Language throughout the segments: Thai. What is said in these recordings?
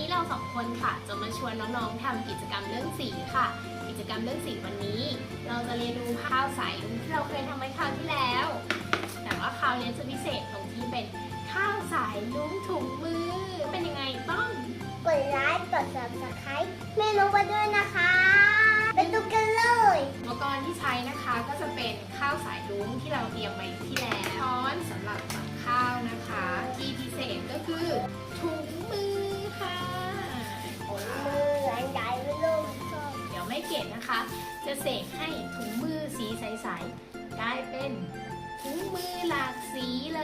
นี้เราสองคนค่ะจะมาชวนน้องๆทำกิจกรรมเรื่องสีค่ะ กิจกรรมเรื่องสีวันนี้ เราจะเรียนรู้ข้าวสายลุงที่เราเคยทำไว้คราวที่แล้ว แต่ว่าคราวนี้จะพิเศษตรงที่เป็นข้าวสายลุงถุงมือ เป็นยังไงต้องกดไลค์กด subscribe เมนูไปด้วยนะคะไปดูกันเลยอุปกรณ์ที่ใช้นะคะก็จะเป็นข้าวสายรุ้งที่เราเตรียมไว้ที่แล้วช้อนสำหรับตักข้าวนะคะ ที่พิเศษก็คือถุงมือ ค่ะมืออันใหญ่ไม่ลงชอบเดี๋ยวไม่เกตนะคะ จะเสกให้ถุงมือสีใสๆกลายเป็นถุงมือหลากสีเล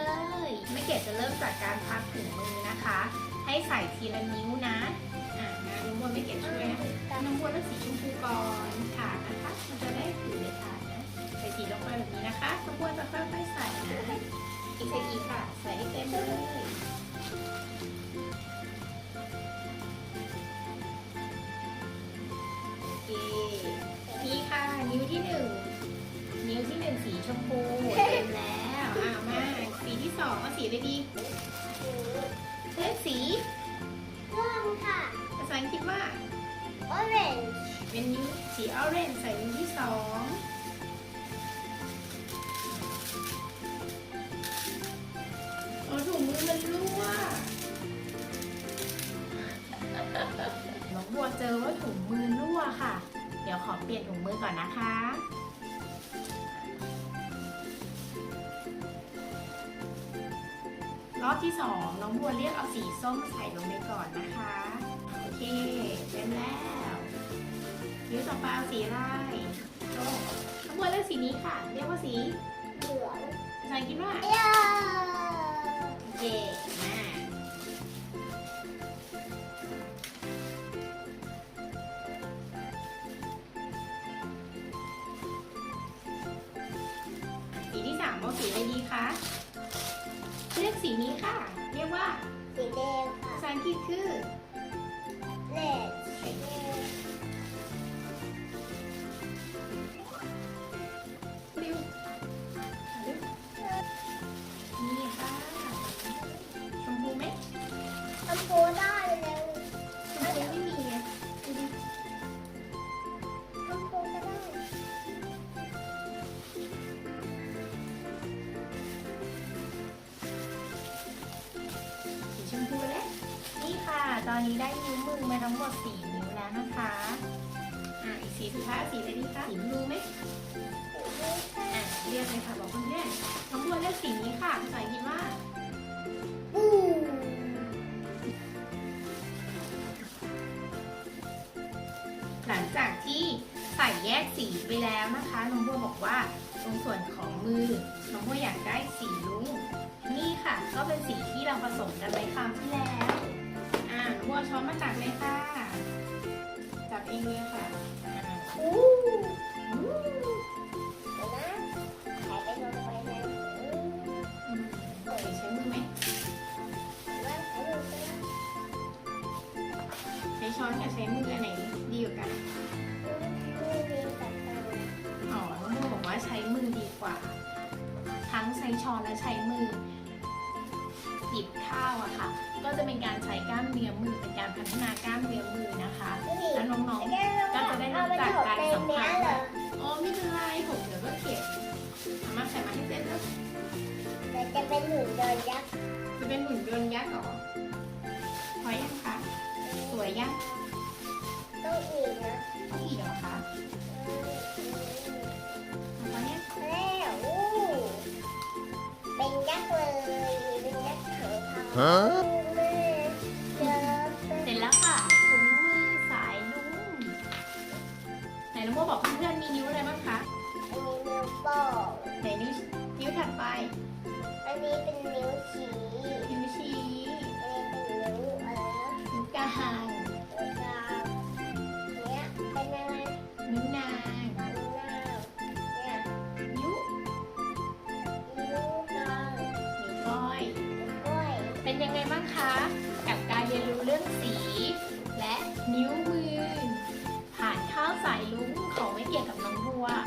ย ไม่เกตจะเริ่มจากการพับถุงมือนะคะ ให้ใส่ทีละนิ้วนะอ่านะน้ำบนไม่เกตช่วยนะน้ำวนแล้วสีชมพูก่อนถาดนะคะ มันจะได้ถือในถาดนะ สองเอาสีอะไรดีเลือกสีร่วมค่ะ ภาษาอังกฤษว่า orange เป็นนิ้วสีออเรนจ์ใส่นิ้วที่สองโอ้ถุงมือมันรั่วน้องบัวเจอว่าถุงมือรั่วค่ะ เดี๋ยวขอเปลี่ยนถุงมือก่อนนะคะ รอบที่สองน้องบัวเรียกเอาสีส้มใส่ลงไปก่อนนะคะ โอเคเต็มแล้วนิ้วต่อไปเอาสีอะไรโอ้น้องบัวเลือกสีนี้ค่ะ เรียกว่าสีเหลืองภาษาอังกฤษว่าเย้โอเคมาสีที่สามเอาสีอะไรดีคะเลือก สีนี้ค่ะ เรียกว่าสีแดงค่ะภาษาอังกฤษคือ ตอนนี้ได้นิ้วมือมาทั้งหมดสี่นิ้วแล้วนะคะ อะอีกสีสุดท้ายสีอะไรดีคะสีบลูไหมอะเรียกเลยค่ะบอกคุณแม่น้องบัวเลือกสีนี้ค่ะภาษาอังกฤษว่าบูหลังจากที่ใส่แยกสีไปแล้วนะคะน้องบัวบอกว่าตรงส่วนของมือน้องบัวอยากได้สีลุ้งนี่ค่ะ ก็เป็นสีที่เราผสมกันไว้คราวที่แล้ว บัวช้อนมาจับเลยค่ะ จับเองเลยค่ะอ่าอู้อู้เดี๋ยวนะใส่ไปลงไปในถุงอืมเดี๋ยวใช้มือไหมแล้วใส่ลงไปแล้วใช้ช้อนกับใช้มืออันไหนดีกว่ากันมือดีกับกันอ๋อน้องบัวบอกว่าใช้มือดีกว่า ทั้งใช้ช้อนและใช้มือหยิบข้าวอะค่ะ ก็จะเป็นการ ใช้กล้ามเนื้อมือเป็นการพัฒนากล้ามเนื้อมือนะคะแล้วน้องๆก็จะได้รู้จักการสัมผัสเหรออ๋อไม่เป็นไรผมเดี๋ยวก็เก็บเอามาใส่มาให้เต็มแล้วแต่จะเป็นหุ่นยนต์ยักษ์จะเป็นหุ่นยนต์ยักษ์เหรอพอยังคะสวยยังต้องอีกนะต้องอีกเหรอคะเอาพอยังแล้วอู้เป็นยักษ์เลยเป็นยักษ์เขาเทา น้องโมบอกเพื่อนๆมีนิ้วอะไรบ้างคะอันนี้นิ้วโป้งไหนนิ้วนิ้วถัดไปอันนี้เป็นนิ้วชี้นิ้วชี้อันนี้เป็นนิ้วอะไรนะนิ้วกลางนิ้วกลางเนี้ยเป็นอะไรนิ้วนางนิ้วนางเนี่ยนิ้วนิ้วกลางนิ้วก้อยนิ้วก้อยเป็นยังไงบ้างคะ Wow.